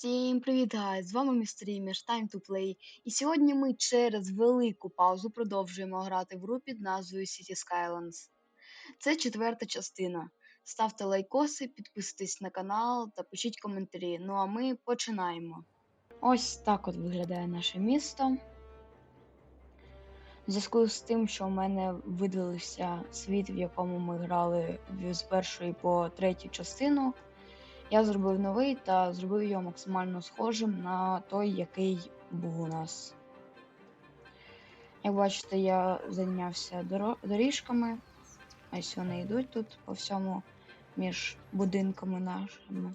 Всім привіт, гайз! З вами містер Іміш Time to Play. І сьогодні ми через велику паузу продовжуємо грати в гру під назвою City Skylines. Це четверта частина. Ставте лайкоси, підписуйтесь на канал та пишіть коментарі. Ну а ми починаємо. Ось так от виглядає наше місто. В зв'язку з тим, що у мене видалився світ, в якому ми грали з першої по третю частину. Я зробив новий та зробив його максимально схожим на той, який був у нас. Як бачите, я зайнявся доріжками. Ось вони йдуть тут по всьому між будинками нашими.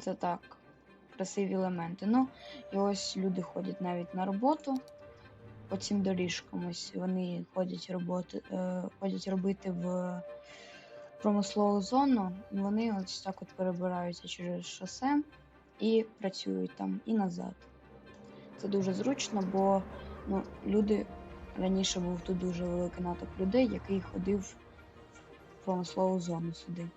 Це так, красиві елементи. Ну, і ось люди ходять навіть на роботу по цим доріжкам. Ось вони ходять, роботи, е, ходять робити в промислову зону, вони ось так от перебираються через шосе і працюють там і назад. Це дуже зручно, бо ну, люди раніше був тут дуже великий натовп людей, який ходив в промислову зону сюди.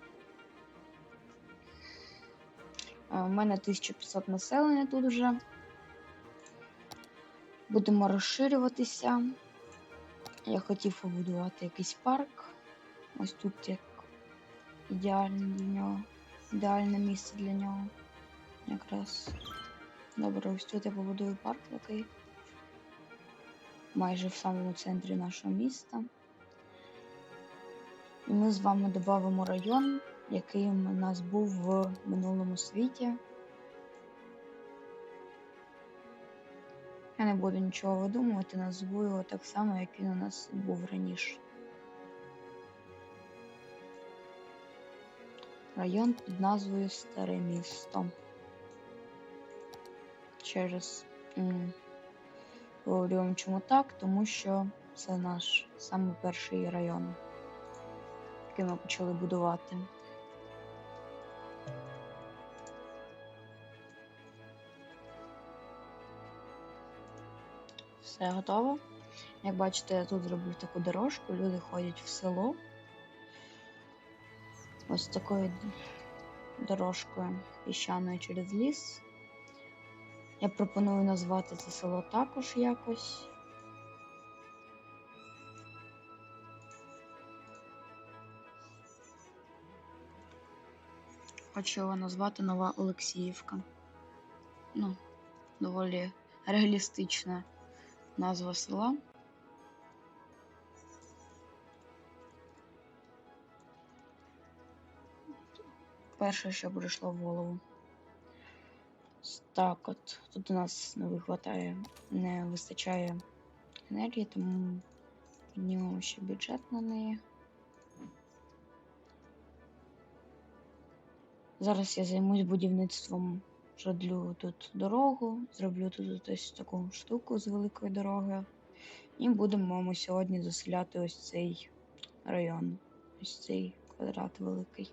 У мене 1500 населення тут вже. Будемо розширюватися. Я хотів побудувати якийсь парк. Ось тут як ідеальне для нього. Ідеальне місце для нього. Якраз. Добре, ось тут я побудую парк такий. Майже в самому центрі нашого міста. І ми з вами додамо район, який у нас був в минулому світі. Я не буду нічого видумувати, назву його так само, як він у нас був раніше. Район під назвою Старе місто. Через говорю чому так, тому що це наш самий перший район, який ми почали будувати. Все готово. Як бачите, я тут зробив таку дорожку, люди ходять в село. Ось такою дорожкою піщаною через ліс. Я пропоную назвати це село також якось. Хочу його назвати Нова Олексіївка. Ну, доволі реалістична назва села. Перше, що прийшло в голову. Так от. Тут у нас не вистачає, не вистачає енергії, тому піднімемо ще бюджет на неї. Зараз я займусь будівництвом, продлю тут дорогу, зроблю тут ось таку штуку з великої дороги. І будемо ми сьогодні заселяти ось цей район, ось цей квадрат великий.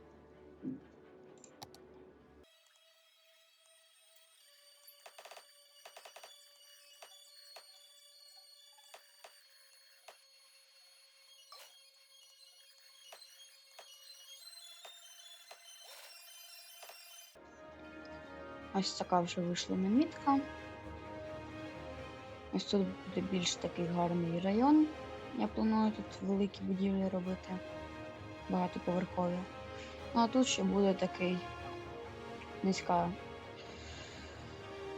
Ось така вже вийшла намітка. Ось тут буде більш такий гарний район. Я планую тут великі будівлі робити, багатоповерхові. Ну а тут ще буде такий низька,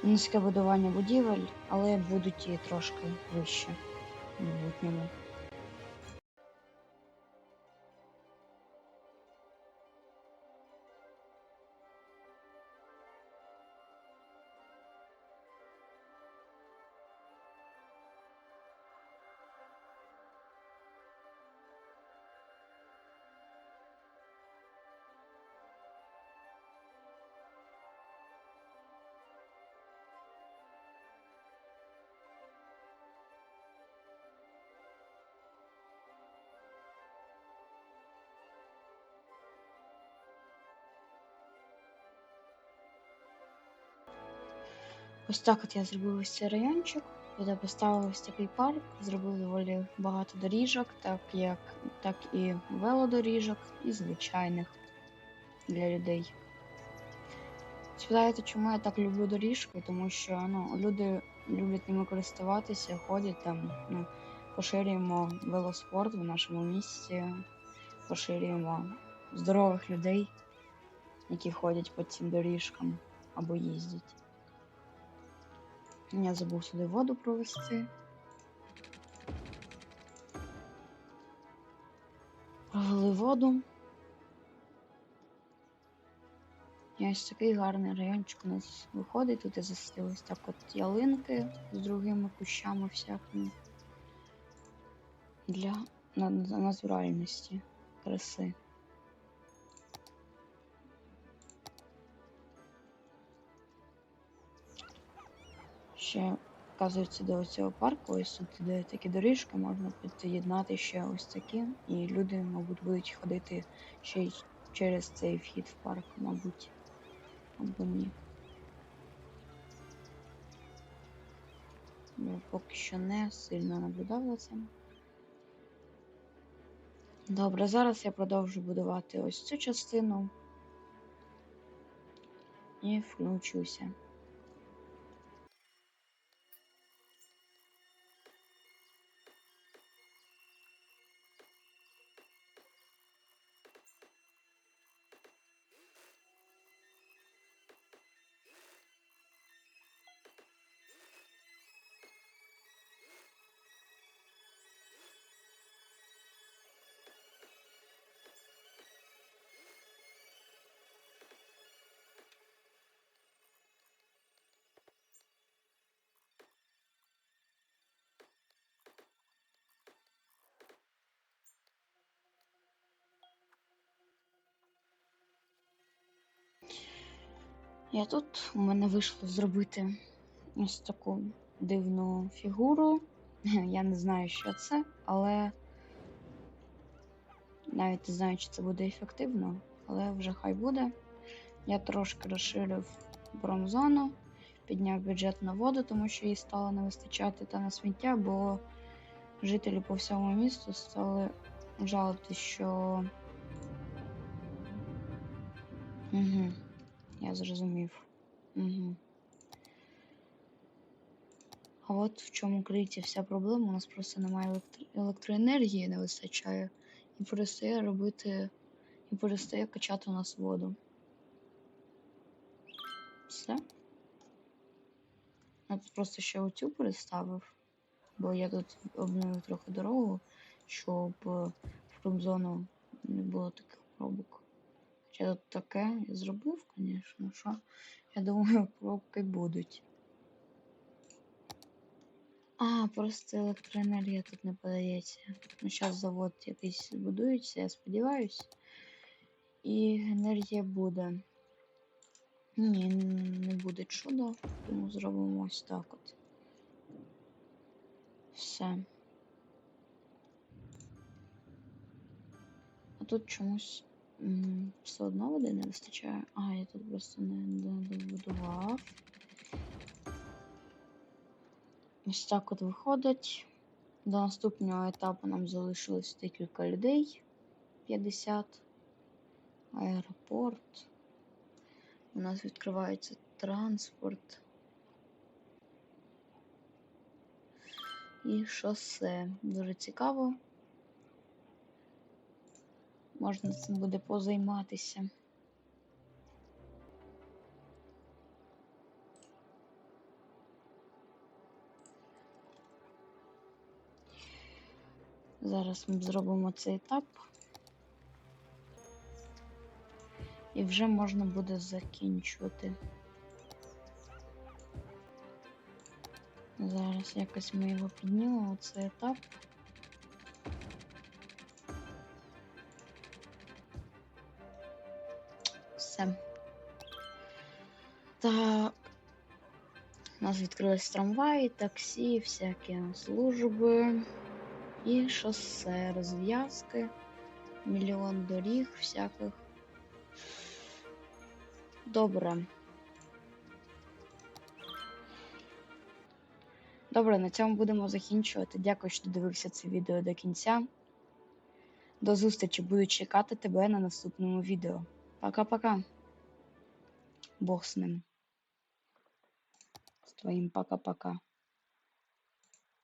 низьке будування будівель, але будуть і трошки вище в майбутньому. Ось так от я зробив ось цей райончик. Туди поставив ось такий парк, зробив доволі багато доріжок, так як так і велодоріжок, і звичайних для людей. Спитаєте, чому я так люблю доріжки? Тому що ну, люди люблять ними користуватися, ходять там, ну, поширюємо велоспорт в нашому місті, поширюємо здорових людей, які ходять по цим доріжкам або їздять. Я забув сюди воду провести. Провели воду. І ось такий гарний райончик у нас виходить. Тут і засілись так от ялинки з другими кущами всякими. Для на- натуральності, краси. Ще, вказується, до цього парку, ось тут іде такі доріжки, можна під'єднати ще ось такі. І люди, мабуть, будуть ходити ще й через цей вхід в парк, мабуть. Або ні. Ну, поки що не сильно наблюдав за. Добре, зараз я продовжу будувати ось цю частину і включуся. Я тут у мене вийшло зробити ось таку дивну фігуру. Я не знаю, що це, але навіть не знаю, чи це буде ефективно, але вже хай буде. Я трошки розширив промзону, підняв бюджет на воду, тому що їй стало не вистачати та на сміття, бо жителі по всьому місту стали жалити, що. Угу. Я зрозумів. Угу. А от в чому криється вся проблема. У нас просто немає електр... електроенергії, не вистачає. І перестає робити. І перестає качати у нас воду. Все. Я тут просто ще оцю переставив, бо я тут обновив трохи дорогу, щоб е, в промзону не було таких пробок. Хоча тут таке зробив, звісно, що я думаю, пробки будуть. А, просто електроенергія тут не подається. Ну, зараз завод якийсь будується, я сподіваюся. І енергія буде. Ні, не буде чудо, тому зробимо ось так от. Все. А тут чомусь все одно води не вистачає. А, я тут просто не добудував. Ось так от виходить. До наступного етапу нам залишилось декілька людей. 50. Аеропорт. У нас відкривається транспорт. І шосе. Дуже цікаво. Можна цим буде позайматися. Зараз ми зробимо цей етап. І вже можна буде закінчувати. Зараз якось ми його піднімемо, цей етап. Все. Так. У нас відкрились трамваї, таксі, всякі служби і шосе, розв'язки, мільйон доріг всяких. Добре. Добре, на цьому будемо закінчувати. Дякую, що дивився це відео до кінця. До зустрічі, буду чекати тебе на наступному відео. Пока-пока. Бог с ним. С твоим пока-пока.